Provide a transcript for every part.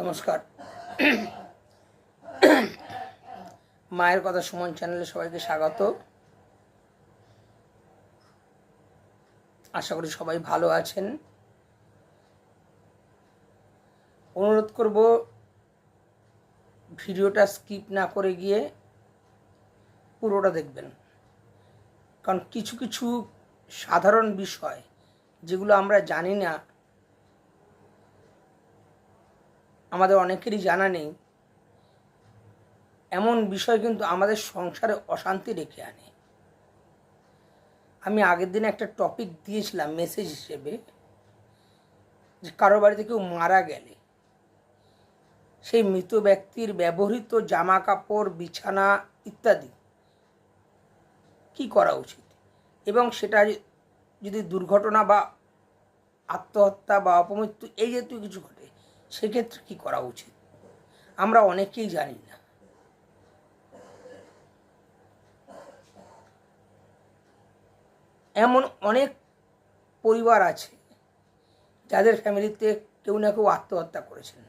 নমস্কার। মায়ের কথা সুমন চ্যানেলে সবাইকে স্বাগত। আশা করি সবাই ভালো আছেন। অনুরোধ করব ভিডিওটা স্কিপ না করে গিয়ে পুরোটা দেখবেন। কারণ কিছু কিছু সাধারণ বিষয় যেগুলো আমরা জানি না আমাদের অনেকেরই জানা নেই। এমন বিষয় কিন্তু আমাদের সংসারে অশান্তি রেখে আনে। আমি আগের দিন একটা টপিক দিয়েছিলাম মেসেজ হিসেবে যে কারও বাড়িতে কেউ মারা গেলে সেই মৃত ব্যক্তির ব্যবহৃত জামা কাপড় বিছানা ইত্যাদি কি করা উচিত? এবং সেটা যদি দুর্ঘটনা বা আত্মহত্যা বা অপমৃত্যু এই জাতীয় কিছু সেক্ষেত্রে কি করা উচিত? আমরা অনেকেই জানি না। এমন অনেক পরিবার আছে, যাদের ফ্যামিলিতে কেউ না কেউ আত্মহত্যা করেছেন।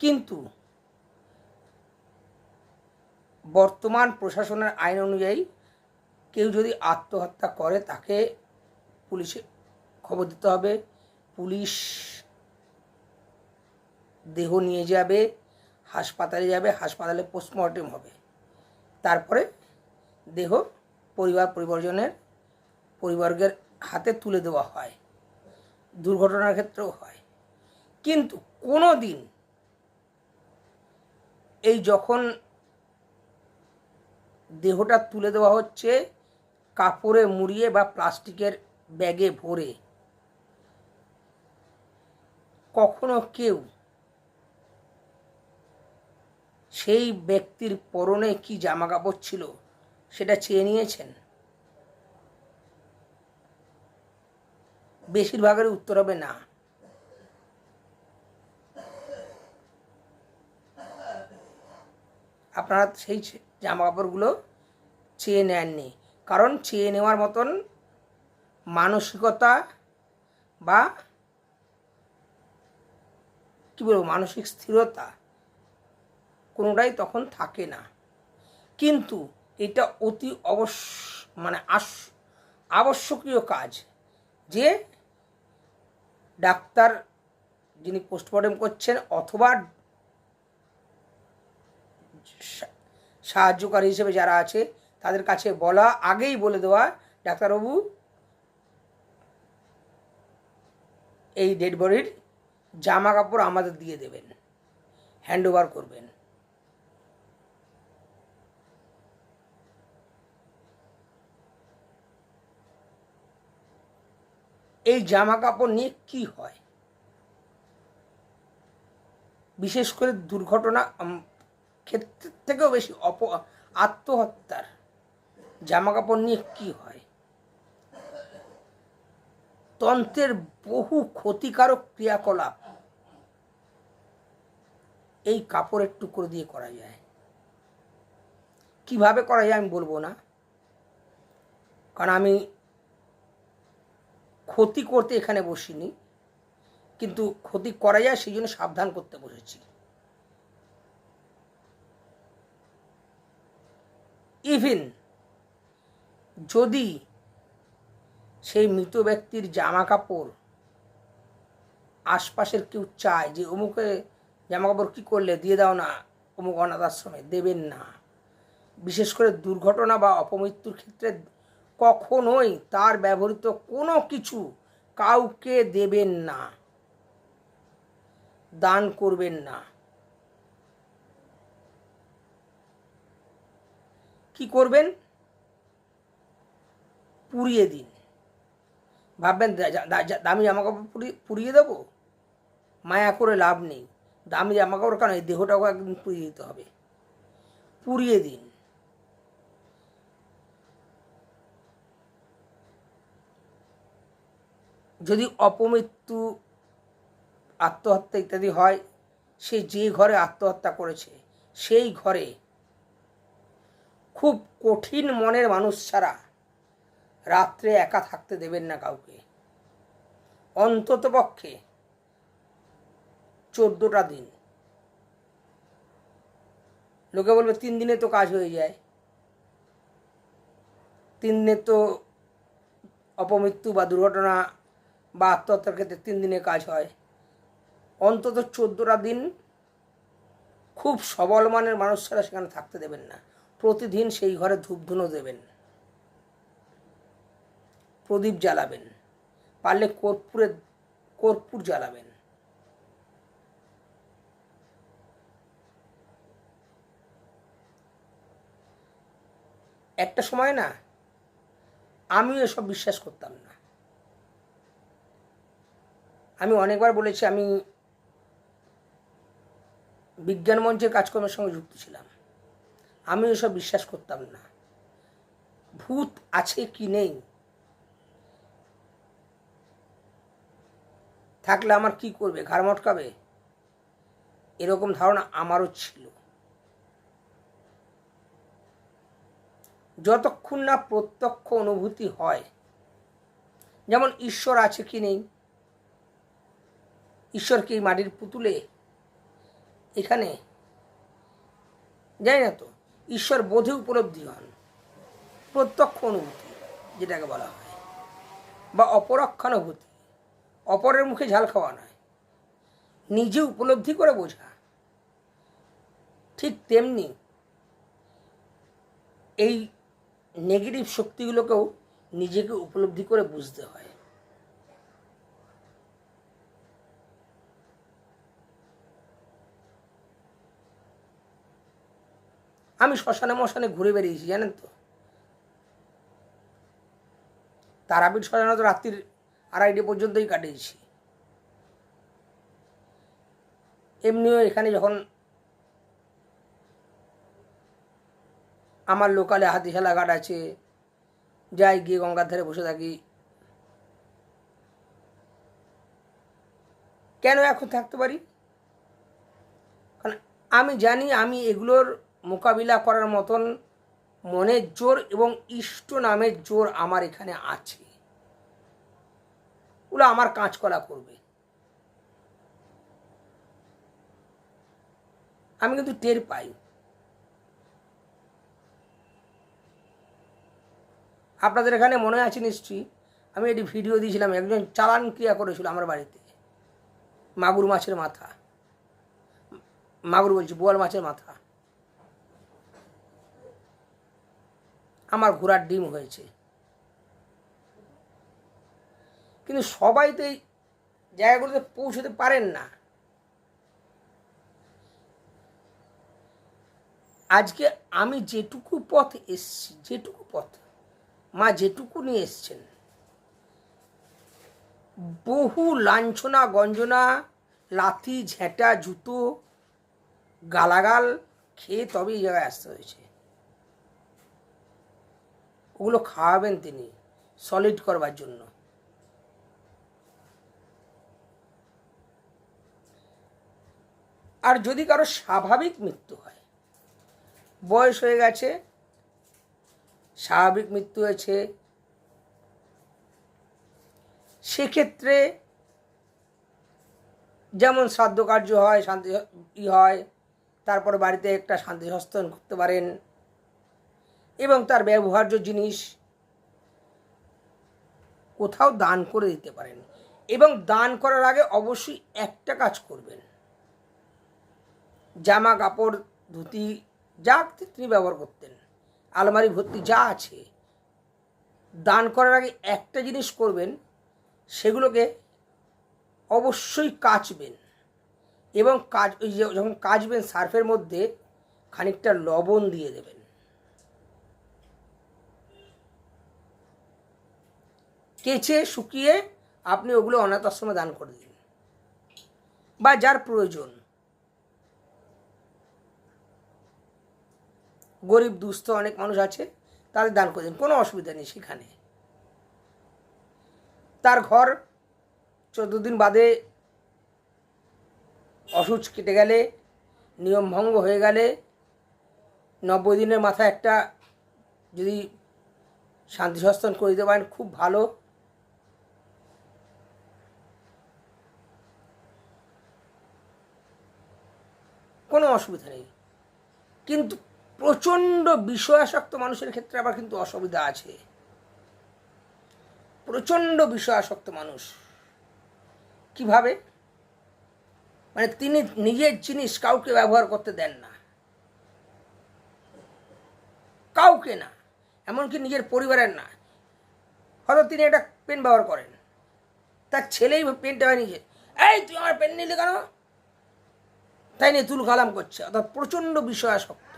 কিন্তু বর্তমান প্রশাসনের আইন অনুযায়ী কেউ যদি আত্মহত্যা করে, তাকে পুলিশে খবর দিতে হবে। পুলিশ দেহ নিয়ে যাবে, হাসপাতালে যাবে, হাসপাতালে পোস্টমর্টেম হবে। তারপরে দেহ পরিবার পরিবর্জনের পরিবারকের হাতে তুলে দেওয়া হয়। দুর্ঘটনার ক্ষেত্রেও হয়। কিন্তু কোনো দিন এই যখন দেহটা তুলে দেওয়া হচ্ছে, কাপড়ে মুড়িয়ে বা প্লাস্টিকের ব্যাগে ভরে। কখনো কেউ সেই ব্যক্তির পরনে কি জামা কাপড় ছিল সেটা চেয়ে নিয়েছেন? বেশিরভাগের উত্তর হবে না। আপনারা সেই জামা কাপড়গুলো চেয়ে নেননি। কারণ চেয়ে নেওয়ার মতন মানসিকতা বা কী বলব, মানসিক স্থিরতা কোনোটাই তখন থাকে না। কিন্তু এটা অতি অবশ্য মানে আস, আবশ্যকীয় কাজ যে ডাক্তার যিনি পোস্টমর্টম করছেন অথবা সাহায্যকারী হিসেবে যারা আছে তাদের কাছে বলা আগেই বলে দেওয়া ডাক্তারবাবু এই ডেড বডির জামা কাপড় আমাদের দিয়ে দেবেন। হ্যান্ড ওভার করবেন। এই জামা কাপড় নিয়ে কি হয়? বিশেষ করে দুর্ঘটনা ক্ষেত্রের থেকেও বেশি অপ, আত্মহত্যার জামা কাপড় নিয়ে কি হয়? তন্ত্রের বহু ক্ষতিকারক ক্রিয়াকলাপ এই কাপড়ের টুকরো দিয়ে করা যায়। কীভাবে করা যায় আমি বলব না। কারণ আমি ক্ষতি করতে এখানে বসিনি, কিন্তু ক্ষতি করা যায় সেই জন্য সাবধান করতে বসেছি। ইভিন যদি সেই মৃত ব্যক্তির জামা কাপড় আশপাশের কেউ চায় যে, অমুকে জামা কাপড় কী করলে? দিয়ে দাও না। অমুক অনাথ আশ্রমে দেবেন না। বিশেষ করে দুর্ঘটনা বা অপমৃত্যুর ক্ষেত্রে কখনোই তার ব্যবহৃত কোনো কিছু কাউকে দেবেন না, দান করবেন না। কি করবেন? পুড়িয়ে দিন। ভাববেন দামি জামা কাপড় পুড়িয়ে দেবো? মায়া করে লাভ নেই। দামি জামা কাপড় কেন? এই দেহটাকে একদিন পুড়িয়ে দিতে হবে। পুড়িয়ে দিন। যদি অপমৃত্যু, আত্মহত্যা ইত্যাদি হয়, সে যে ঘরে আত্মহত্যা করেছে, সেই ঘরে খুব কঠিন মনের মানুষ ছাড়া রাত্রে একা থাকতে দেবেন না কাউকে। অন্তত পক্ষে চোদ্দোটা দিন। লোকে বলবে, তিন দিনে তো কাজ হয়ে যায়। তিন দিনে তো অপমৃত্যু বা দুর্ঘটনা বা আত্মহত্যার ক্ষেত্রে তিন দিনে কাজ হয়। অন্তত চোদ্দোটা দিন খুব সবল মানের মানুষ ছাড়া সেখানে থাকতে দেবেন না। প্রতিদিন সেই ঘরে ধূপধুনো দেবেন। প্রদীপ জ্বালাবেন। পারলে কর্পূরে, কর্পূর জ্বালাবেন। একটা সময় না, আমিও এসব বিশ্বাস করতাম না। আমি অনেকবার বলেছি, আমি বিজ্ঞান মঞ্চের কাজকর্মের সঙ্গে যুক্ত ছিলাম। আমি এসব বিশ্বাস করতাম না। ভূত আছে কি নেই? থাকলে আমার কি করবে? ঘাড় মটকাবে? এরকম ধারণা আমারও ছিল। যতক্ষণ না প্রত্যক্ষ অনুভূতি হয়, যেমন ঈশ্বর আছে কি নেই, ঈশ্বর কি মাটির পুতুলে এখানে? জানি না তো, ঈশ্বর বোধে উপলব্ধি হন। প্রত্যক্ষ অনুভূতি, যেটাকে বলা হয়, বা অপরক্ষানুভূতি। অপরের মুখে ঝাল খাওয়া নয়। নিজে উপলব্ধি করে বোঝা। ঠিক তেমনি এই নেগেটিভ শক্তিগুলোকেও নিজেকে উপলব্ধি করে বুঝতে হয়। আমি শ্মশানে মশানে ঘুরে বেরিয়েছি, জানেন তো? তারাপীঠ শ্মশানে তো রাত্রির আড়াইটে পর্যন্তই কাটিয়েছি। এমনিও এখানে যখন আমার লোকালে হাতিশালা ঘাট আছে, যাই গিয়ে গঙ্গার ধারে বসে থাকি। কেন এখন থাকতে পারি? কারণ আমি জানি আমি এগুলোর মোকাবিলা করার মতন মনের জোর এবং ইষ্ট নামের জোর আমার এখানে আছে। ওগুলো আমার কাঁচকলা করবে। আমি কিন্তু টের পাই। আপনাদের এখানে মনে আছে নিশ্চয়ই, আমি একটি ভিডিও দিয়েছিলাম, একজন চালান ক্রিয়া করেছিল আমার বাড়িতে, মাগুর মাছের মাথা। মাগুর বলছি, বোয়াল মাছের মাথা। আমার ঘোড়ার ডিম হয়েছে। কিন্তু সবাই তো এই জায়গাগুলোতে পৌঁছতে পারেন না। আজকে আমি যেটুকু পথ এসছি, যেটুকু পথ, মা যেটুকু নিয়ে এসছেন, বহু লাঞ্ছনা, গঞ্জনা, লাথি, ঝেঁটা, জুতো, গালাগাল খেয়ে তবে এই জায়গায় আসতে হয়েছে। ওগুলো খাওয়াবেন তিনি সলিড করবার জন্য। আর যদি কারও স্বাভাবিক মৃত্যু হয়, বয়স হয়ে গেছে, স্বাভাবিক মৃত্যু হয়েছে, সেক্ষেত্রে যেমন শ্রাদ্ধ কার্য হয়, শান্তি ই হয়, তারপর বাড়িতে একটা শান্তি সস্তান করতে পারেন এবং তার ব্যবহার্য জিনিস কোথাও দান করে দিতে পারেন এবং দান করার আগে অবশ্যই একটা কাজ করবেন। জামা কাপড় ধুতি, যা তিনি ব্যবহার করতেন। আলমারি ভর্তি যা আছে। দান করার আগে একটা জিনিস করবেন, সেগুলোকে অবশ্যই কাচবেন। এবং কাজ, ওই যখন কাচবেন সার্ফের মধ্যে, খানিকটা লবণ দিয়ে দেবেন। কেচে, শুকিয়ে আপনি ওগুলো অনাথ আশ্রমে দান করে দিন। বা যার প্রয়োজন। গরিব, দুস্থ অনেক মানুষ আছে, তাদের দান করে দিন, কোনো অসুবিধা নেই সেখানে। তার ঘর চোদ্দ দিন বাদে অসুচ কেটে গেলে, নিয়ম ভঙ্গ হয়ে গেলে, নব্বই দিনের মাথায় একটা যদি শান্তি সস্তন করে দিতে পারেন, খুব ভালো। কোনো অসুবিধা নেই। কিন্তু প্রচণ্ড বিষয়াসক্ত মানুষের ক্ষেত্রে আবার কিন্তু অসুবিধা আছে। প্রচণ্ড বিষয়াসক্ত মানুষ। কীভাবে? মানে তিনি নিজের জিনিস কাউকে ব্যবহার করতে দেন না। কাউকে না, এমনকি নিজের পরিবারের না। হয়তো তিনি একটা পেন ব্যবহার করেন। তার ছেলেই পেনটা হয় নিজে। এই, তুই আমার পেন নিলে কেন? তাই নিয়ে তুল কালাম করছে। অর্থাৎ প্রচণ্ড বিষয়াসক্ত।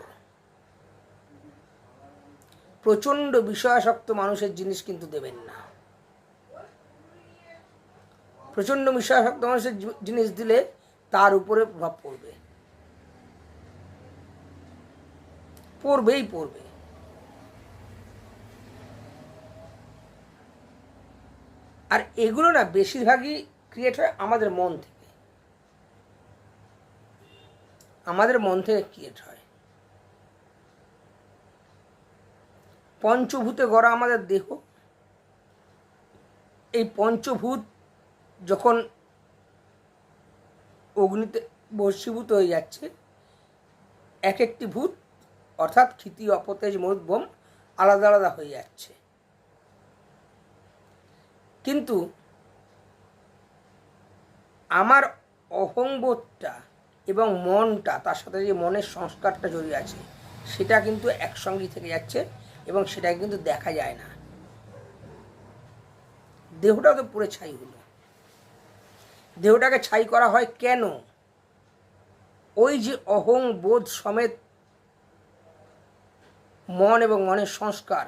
প্রচণ্ড বিষয়াসক্ত মানুষের জিনিস কিন্তু দেবেন না। প্রচণ্ড বিষয়াসক্ত মানুষের জিনিস দিলে তার উপরে প্রভাব পড়বে। পড়বেই পড়বে। আর এগুলো না বেশিরভাগই ক্রিয়েট হয় আমাদের মন থেকে। আমাদের মন থেকে ক্রিয়েট হয়। পঞ্চভূতে গড়া আমাদের দেহ। এই পঞ্চভূত যখন অগ্নিতে বর্ষীভূত হয়ে যাচ্ছে এক একটি ভূত অর্থাৎ ক্ষিতি, অপতেজ মরুদ্ভম আলাদা আলাদা হয়ে যাচ্ছে। কিন্তু আমার অহংবোধটা এবং মনটা, তার সাথে যে মনের সংস্কারটা জড়িয়ে আছে, সেটা কিন্তু একসঙ্গেই থেকে যাচ্ছে। এবং সেটাকে কিন্তু দেখা যায় না। দেহটাও তো পুরো ছাই হলো। দেহটাকে ছাই করা হয় কেন? ওই যে অহং বোধ সমেত মন এবং মনের সংস্কার,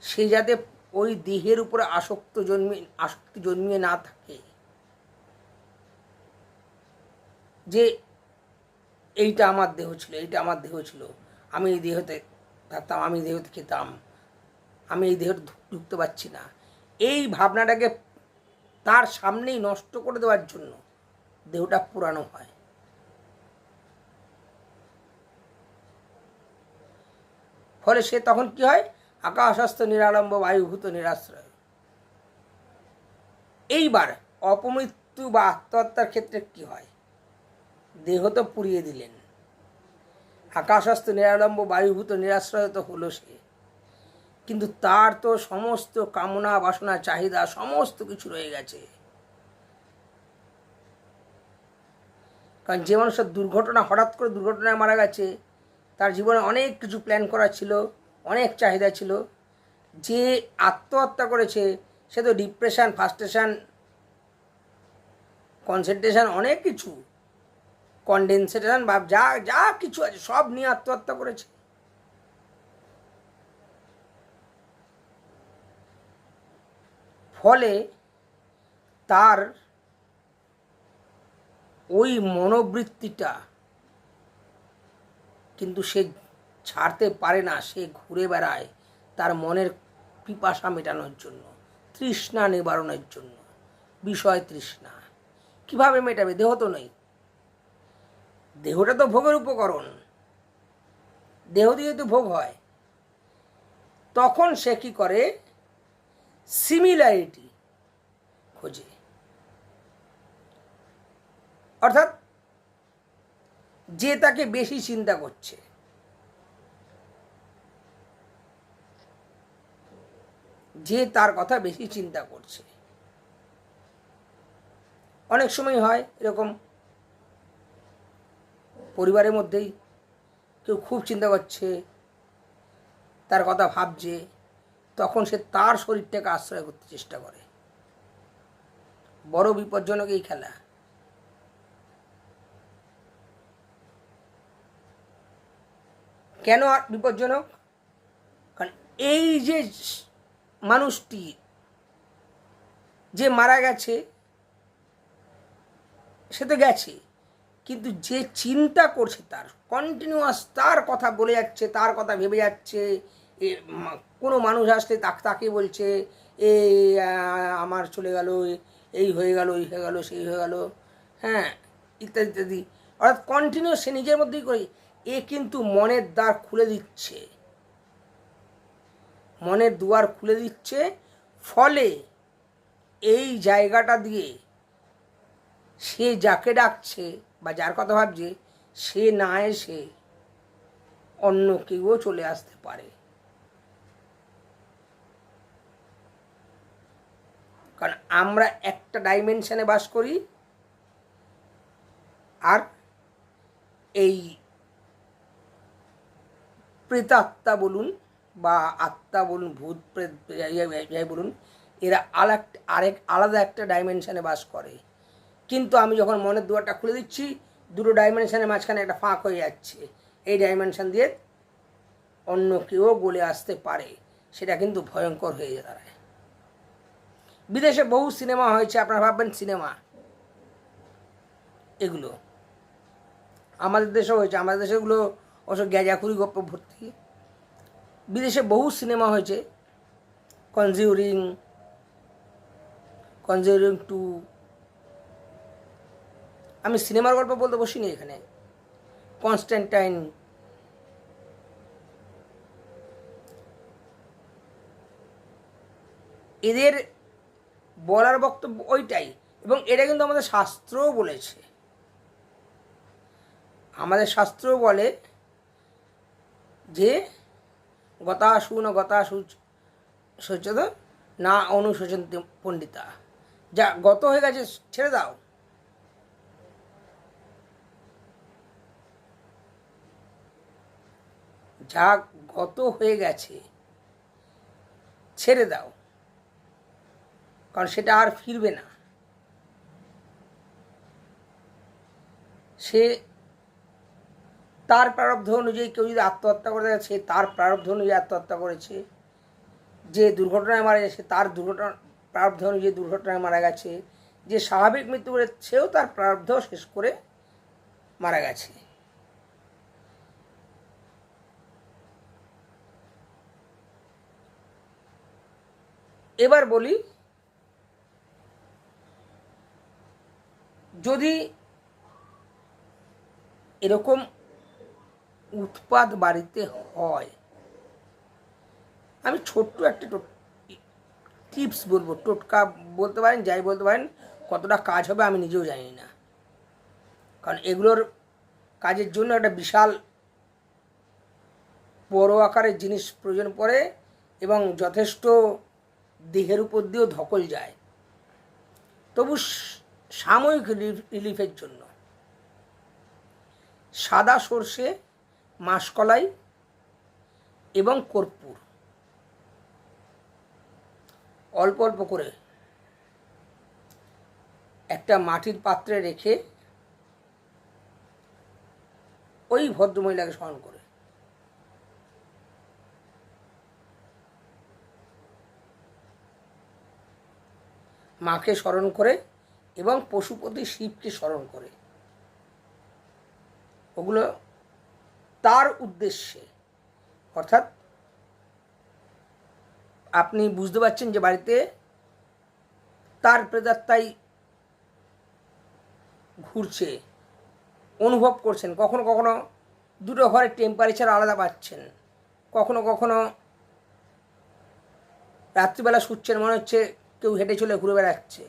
সে যাতে ওই দেহের উপরে আসক্ত জন্মে, আসক্তি জন্মিয়ে না থাকে। যে এইটা আমার দেহ ছিল, এইটা আমার দেহ ছিল, আমি এই দেহতে থাকতাম আমি দেহতে খেতাম, আমি এই দেহতে ঢুকতে পারছি না। এই ভাবনাটাকে তার সামনেই নষ্ট করে দেওয়ার জন্য দেহটা পুরানো হয়। ফলে সে তখন কি হয়? আকাশস্থ, নিরালম্ব, বায়ুভূত, নিরাশ্রয়। এইবার অপমৃত্যু বা আত্মহত্যার ক্ষেত্রে কি হয়? দেহ তো পুড়িয়ে দিলেন। আকাশস্থ নিরালম্ব বায়ুভূত নিরাশ্রয় তো হলো সে। কিন্তু তার তো সমস্ত কামনা, বাসনা, চাহিদা সমস্ত কিছু রয়ে গেছে। কারণ যে মানুষের দুর্ঘটনা, হঠাৎ করে দুর্ঘটনায় মারা গেছে, তার জীবনে অনেক কিছু প্ল্যান করা ছিল, অনেক চাহিদা ছিল। যে আত্মহত্যা করেছে, সে তো ডিপ্রেশন ফার্স্টেশন কনসেন্ট্রেশন অনেক কিছু। কন্ডেনসেশন বা যা যা কিছু আছে, সব নিয়ে আত্মহত্যা করেছে। ফলে তার ওই মনোবৃত্তিটা কিন্তু সে ছাড়তে পারে না, সে ঘুরে বেড়ায় তার মনের পিপাসা মেটানোর জন্য, তৃষ্ণা নিবারণের জন্য, বিষয় তৃষ্ণা। কীভাবে মেটাবে? দেহ তো নেই। দেহটা তো ভোগের উপকরণ। দেহ দিয়ে তো ভোগ হয়, তখন সে কি করে? সিমিলারিটি খোঁজে। অর্থাৎ যে তাকে বেশি চিন্তা করছে, যে তার কথা বেশি চিন্তা করছে। অনেক সময় হয় এরকম পরিবারের মধ্যেই কেউ খুব চিন্তা করছে, তার কথা ভাবছে, তখন সে তার শরীরটাকে আশ্রয় করতে চেষ্টা করে। বড় বিপজ্জনক এই খেলা। কেন বিপজ্জনক? কারণ এই যে মানুষটি যে মারা গেছে, সে তো গেছে। কিন্তু যে চিন্তা করছে তার কন্টিনিউয়াস তার কথা বলে যাচ্ছে, তার কথা ভেবে যাচ্ছে কোনো মানুষ আসলে তাক, তাকে বলছে, এ আমার চলে গেল, এই হয়ে গেল, এই হয়ে গেল, সেই হয়ে গেল হ্যাঁ ইত্যাদি ইত্যাদি। অর্থাৎ কন্টিনিউ সে নিজের মধ্যেই করে, এ কিন্তু মনের দ্বার খুলে দিচ্ছে। মনের দুয়ার খুলে দিচ্ছে, ফলে এই জায়গাটা দিয়ে সে যাকে ডাকছে বা যার কথা ভাবছে, সে না এসে অন্য কেউও চলে আসতে পারে। কারণ আমরা একটা ডাইমেনশনে বাস করি, আর এই প্রেতাত্মা বলুন বা আত্মা বলুন, ভূত প্রেত যাই- যাই বলুন, এরা আলাক, আরেক, আলাদা একটা ডাইমেনশনে বাস করে। কিন্তু আমি যখন মনের দুয়ারটা খুলে দিচ্ছি, দুটো ডাইমেনশনের মাঝখানে একটা ফাঁক হয়ে যাচ্ছে। এই ডাইমেনশন দিয়ে অন্য কেউ গলে আসতে পারে। সেটা কিন্তু ভয়ঙ্কর হয়ে দাঁড়ায় বিদেশে বহু সিনেমা হয়েছে, আপনারা ভাববেন সিনেমা। এগুলো। আমাদের দেশেও হয়েছে। আমাদের দেশেগুলো অবশ্য গ্যাজাখুরি গপ্প ভর্তি। বিদেশে বহু সিনেমা হয়েছে। কনজিউরিং কনজিউরিং টু আমি সিনেমার গল্প বলতে বসিনি এখানে। কনস্ট্যান্টাইন। এদের বলার বক্তব্য ওইটাই, এবং এটা কিন্তু আমাদের শাস্ত্রও বলেছে। আমাদের শাস্ত্রও বলে যে গতাসু না গতাসু সচেত না অনুশোচন্তি পণ্ডিতা। যা গত হয়ে গেছে, ছেড়ে দাও। যা গত হয়ে গেছে, ছেড়ে দাও। কারণ সেটা আর ফিরবে না। সে তার প্রারব্ধ অনুযায়ী কেউ যদি আত্মহত্যা করে সে তার প্রারব্ধ অনুযায়ী আত্মহত্যা করেছে। যে দুর্ঘটনায় মারা গেছে, তার দুর্ঘটনা, প্রারব্ধ অনুযায়ী দুর্ঘটনায় মারা গেছে। যে স্বাভাবিক মৃত্যু করে, সেও তার প্রারব্ধ শেষ করে মারা গেছে। এবার বলি, যদি এরকম উৎপাদ বাড়িতে হয়, আমি ছোট্ট একটা টোট টিপস বলব, টোটকা বলতে পারেন, যাই বলতে পারেন, কতটা কাজ হবে আমি নিজেও জানি না। কারণ এগুলোর কাজের জন্য একটা বিশাল বড় আকারের জিনিস প্রয়োজন পড়ে এবং যথেষ্ট দেহের উপর দিয়েও ধকল যায়। তবু সাময়িক রিলিফ- রিলিফের জন্য। সাদা সর্ষে, মাসকলাই এবং কর্পূর। অল্প অল্প করে একটা মাটির পাত্রে রেখে ওই ভদ্রমহিলাকে স্মরণ করে। মাকে স্মরণ করে এবং পশুপতি শিবকে স্মরণ করে। ওগুলো তার উদ্দেশ্যে। অর্থাৎ আপনি বুঝতে পারছেন যে বাড়িতে তার প্রেতাত্মাই ঘুরছে, অনুভব করছেন। কখনো কখনো দুটো ঘরের টেম্পারেচার আলাদা পাচ্ছেন। কখনো কখনো রাত্রিবেলা শুচ্ছেন মনে হচ্ছে কেউ হেঁটে চলে ঘুরে বেড়াচ্ছে।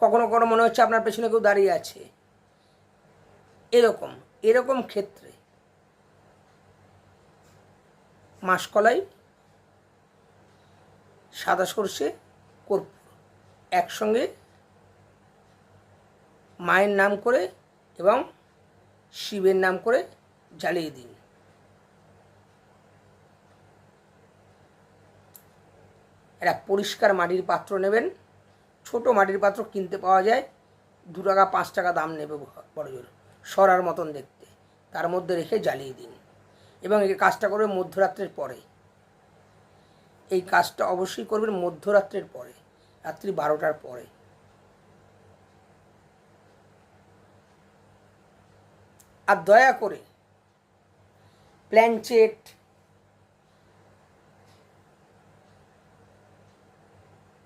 কখনো কখনো মনে হচ্ছে আপনার পেছনে কেউ দাঁড়িয়ে আছে। এরকম এরকম ক্ষেত্রে মাসকলাই সাদা সর্ষে কর্পূর একসঙ্গে মায়ের নাম করে এবং শিবের নাম করে জ্বালিয়ে দিন। একটা পরিষ্কার মাটির পাত্র নেবেন। ছোট মাটির পাত্র কিনতে পাওয়া যায়। দু টাকা, পাঁচ টাকা দাম নেবে বড় জোর। সরার মতন দেখতে। তার মধ্যে রেখে জ্বালিয়ে দিন। এবং এই কাজটা করবে মধ্যরাত্রের পরে। এই কাজটা অবশ্যই করবেন মধ্যরাত্রের পরে। রাত্রি বারোটার পরে। আর দয়া করে প্ল্যানচেট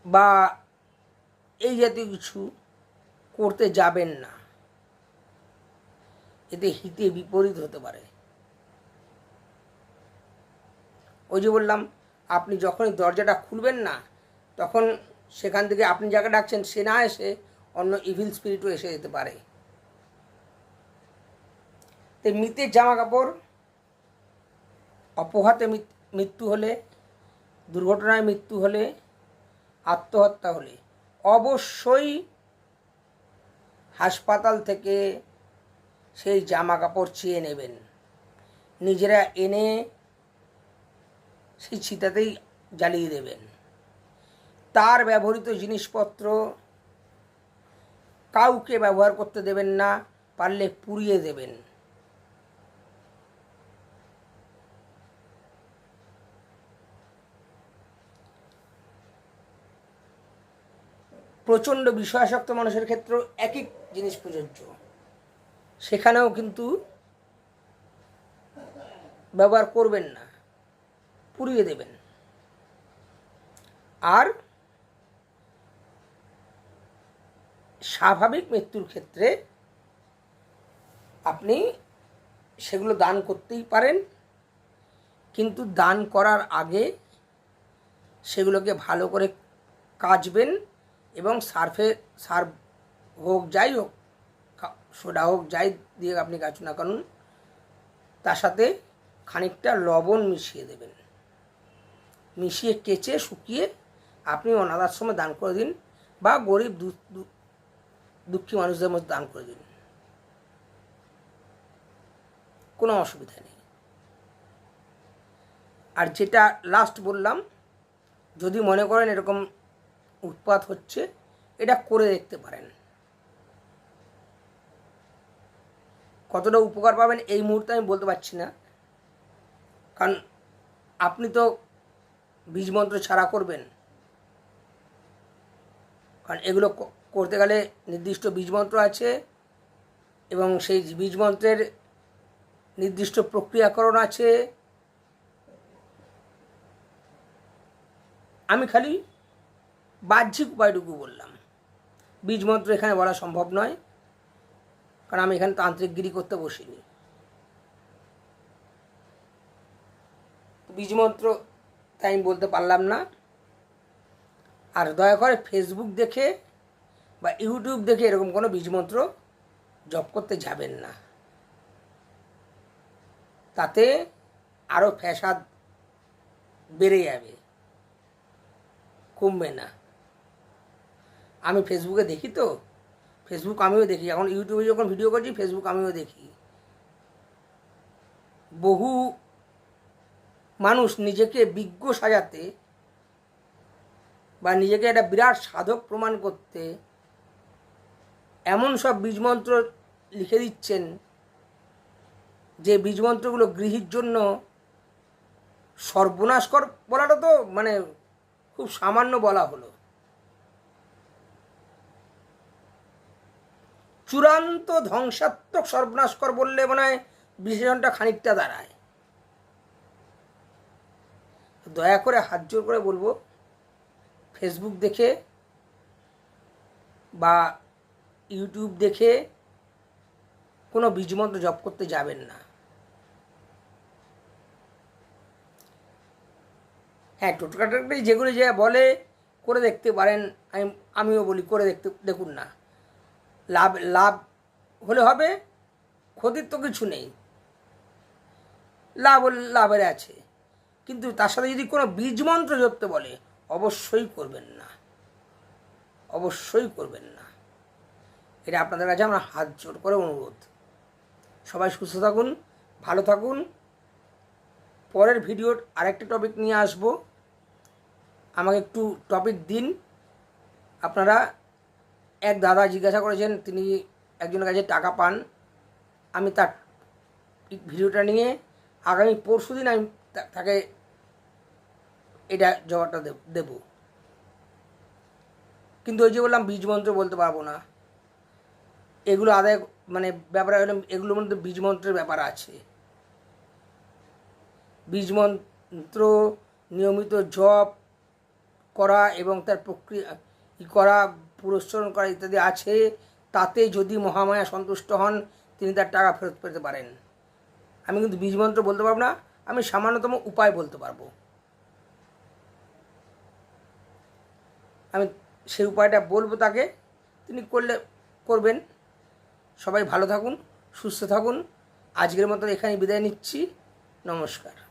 বা এই জাতীয় কিছু করতে যাবেন না। এতে হিতে বিপরীত হতে পারে। ওই যে বললাম, আপনি যখনই দরজাটা খুলবেন না, তখন সেখান থেকে আপনি যাকে ডাকছেন, সে না এসে অন্য ইভিল স্পিরিটও এসে যেতে পারে। তো মৃতের জামা কাপড় অপঘাতে মৃত- মৃত্যু হলে, দুর্ঘটনায় মৃত্যু হলে আত্মহত্যা হলে অবশ্যই হাসপাতাল থেকে সেই জামা কাপড় চেয়ে নেবেন। নিজেরা এনে সেই চিতাতেই জ্বালিয়ে দেবেন। তার ব্যবহৃত জিনিসপত্র কাউকে ব্যবহার করতে দেবেন না, পারলে পুড়িয়ে দেবেন। প্রচণ্ড বিষয়াসক্ত মানুষের ক্ষেত্রেও এক এক জিনিস প্রযোজ্য। সেখানেও কিন্তু ব্যবহার করবেন না, পুড়িয়ে দেবেন। আর স্বাভাবিক মৃত্যুর ক্ষেত্রে আপনি সেগুলো দান করতেই পারেন, কিন্তু দান করার আগে সেগুলোকে ভালো করে কাচবেন এবং সার্ফে, সার্ফ হোক, যাই হোক সোডা হোক, যাই দিয়ে আপনি কাচুন না কারণ তার সাথে খানিকটা লবণ মিশিয়ে দেবেন। মিশিয়ে কেচে শুকিয়ে আপনি অনাথ আশ্রমে দান করে দিন বা গরিব দুঃখী মানুষদের মধ্যে দান করে দিন। কোনো অসুবিধা নেই। আর যেটা লাস্ট বললাম, যদি মনে করেন এরকম উৎপাত হচ্ছে, এটা করে দেখতে পারেন। কতটা উপকার পাবেন এই মুহূর্তে আমি বলতে পারছি না। কারণ আপনি তো বীজমন্ত্র ছাড়া করবেন। কারণ এগুলো করতে গেলে নির্দিষ্ট বীজমন্ত্র আছে এবং সেই বীজমন্ত্রের নির্দিষ্ট প্রক্রিয়াকরণ আছে। আমি খালি বাহ্যিক উপায়টুকু বললাম। বীজমন্ত্র এখানে বলা সম্ভব নয়, কারণ আমি এখানে তান্ত্রিকগিরি করতে বসিনি। বীজমন্ত্র তাই আমি বলতে পারলাম না। আর দয়া করে ফেসবুক দেখে বা ইউটিউব দেখে এরকম কোনো বীজমন্ত্র জপ করতে যাবেন না। তাতে আরও ফ্যাসাদ বেড়ে যাবে, কমবে না। আমি ফেসবুকে দেখি তো। ফেসবুক আমিও দেখি। এখন ইউটিউবে যখন ভিডিও করছি ফেসবুক আমিও দেখি। বহু মানুষ নিজেকে বিজ্ঞ সাজাতে বা নিজেকে একটা বিরাট সাধক প্রমাণ করতে এমন সব বীজমন্ত্র লিখে দিচ্ছেন যে বীজমন্ত্রগুলো গৃহীর জন্য সর্বনাশকর বলাটা তো মানে খুব সামান্য বলা হলো। চূড়ান্ত ধ্বংসাত্মক সর্বনাশকর বললে মনে হয় বিশেষণটা খানিকটা দাঁড়ায়। দয়া করে হাত জোর করে বলব ফেসবুক দেখে বা ইউটিউব দেখে কোনো বীজমন্ত্র জপ করতে যাবেন না। হ্যাঁ টোটকাটাই যেগুলি যে বলে, করে দেখতে পারেন। আমি আমিও বলি, করে দেখতে দেখুন না। লাভ লাভ হলে হবে, ক্ষতির তো কিছু নেই। লাভ লাভের আছে। কিন্তু তার সাথে যদি কোনো বীজমন্ত্র জপতে বলে, অবশ্যই করবেন না। অবশ্যই করবেন না। এটা আপনাদের কাছে আমরা হাত জোর করে অনুরোধ। সবাই সুস্থ থাকুন, ভালো থাকুন। পরের ভিডিওর আরেকটা টপিক নিয়ে আসব। আমাকে একটু টপিক দিন। আপনারা এক দাদা জিজ্ঞাসা করেছেন, তিনি একজনের কাছে টাকা পান। আমি তার ভিডিওটা নিয়ে আগামী পরশু দিন আমি তাকে এটা জবাবটা দেব। কিন্তু ওই যে বললাম, বীজ মন্ত্র বলতে পারব না। এগুলো আদায় মানে ব্যাপার হলো, এগুলোর মধ্যে বীজ মন্ত্রের ব্যাপার আছে। বীজ মন্ত্র, নিয়মিত জপ করা এবং তার প্রক্রিয়া করা পুরস্করণ করা ইত্যাদি আছে, তাতে যদি মহামায়া সন্তুষ্ট হন, তিনি তার টাকা ফেরত পেতে পারেন। আমি কিন্তু বীজ মন্ত্র বলতে পারব না, আমি সামান্যতম উপায় বলতে পারব। আমি সেই উপায়টা বলব তাকে, তিনি করলে, করবেন। সবাই ভালো থাকুন, সুস্থ থাকুন। আজকের মতো এখানে বিদায় নিচ্ছি। নমস্কার।